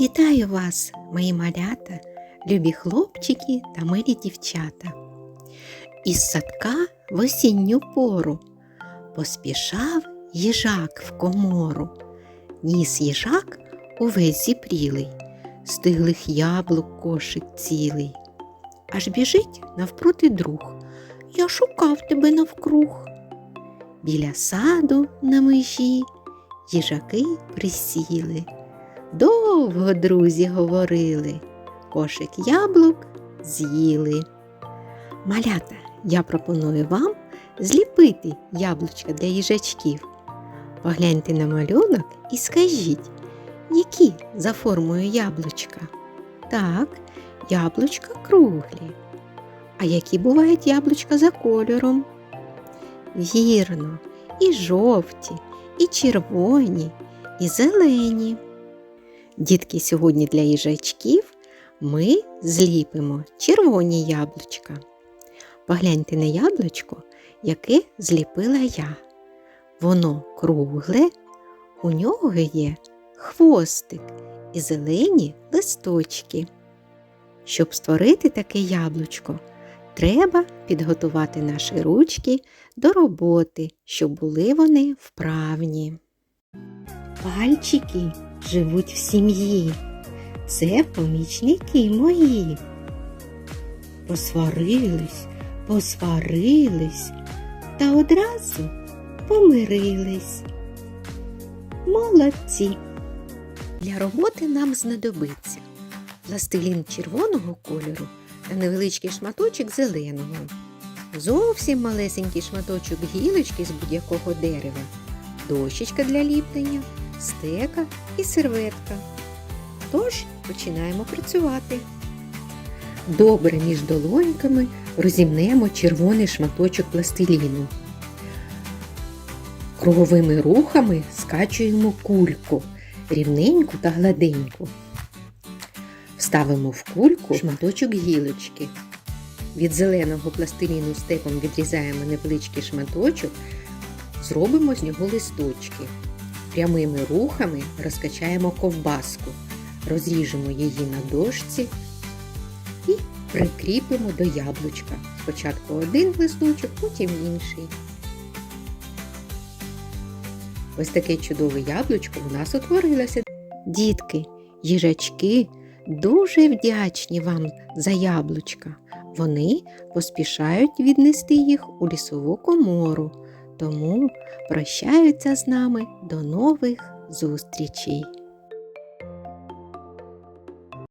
Вітаю вас, мої малята, любі хлопчики та милі дівчата. Із садка в осінню пору поспішав їжак в комору. Ніс їжак увесь зіпрілий, стиглих яблук кошик цілий. Аж біжить навпроти друг. Я шукав тебе навкруг. Біля саду на межі їжаки присіли. Довго друзі говорили, кошик яблук з'їли. Малята, я пропоную вам зліпити яблучка для їжачків. Погляньте на малюнок і скажіть, які за формою яблучка? Так, яблучка круглі. А які бувають яблучка за кольором? Вірно, і жовті, і червоні, і зелені. Дітки, сьогодні для їжачків ми зліпимо червоні яблучка. Погляньте на яблучко, яке зліпила я. Воно кругле, у нього є хвостик і зелені листочки. Щоб створити таке яблучко, треба підготувати наші ручки до роботи, щоб були вони вправні. Пальчики живуть в сім'ї. Це помічники мої. Посварились, посварились та одразу помирились. Молодці. Для роботи нам знадобиться пластилін червоного кольору та невеличкий шматочок зеленого. Зовсім малесенький шматочок гілочки з будь-якого дерева, дощечка для ліплення, стека і серветка. Тож починаємо працювати. Добре між долоньками розімнемо червоний шматочок пластиліну. Круговими рухами скачуємо кульку рівненьку та гладеньку. Вставимо в кульку шматочок гілочки. Від зеленого пластиліну степом відрізаємо невеличкий шматочок, зробимо з нього листочки. Прямими рухами розкачаємо ковбаску, розріжемо її на дошці і прикріпимо до яблучка. Спочатку один листочок, потім інший. Ось таке чудове яблучко у нас утворилося. Дітки, їжачки дуже вдячні вам за яблучка. Вони поспішають віднести їх у лісову комору, тому прощаються з нами до нових зустрічей.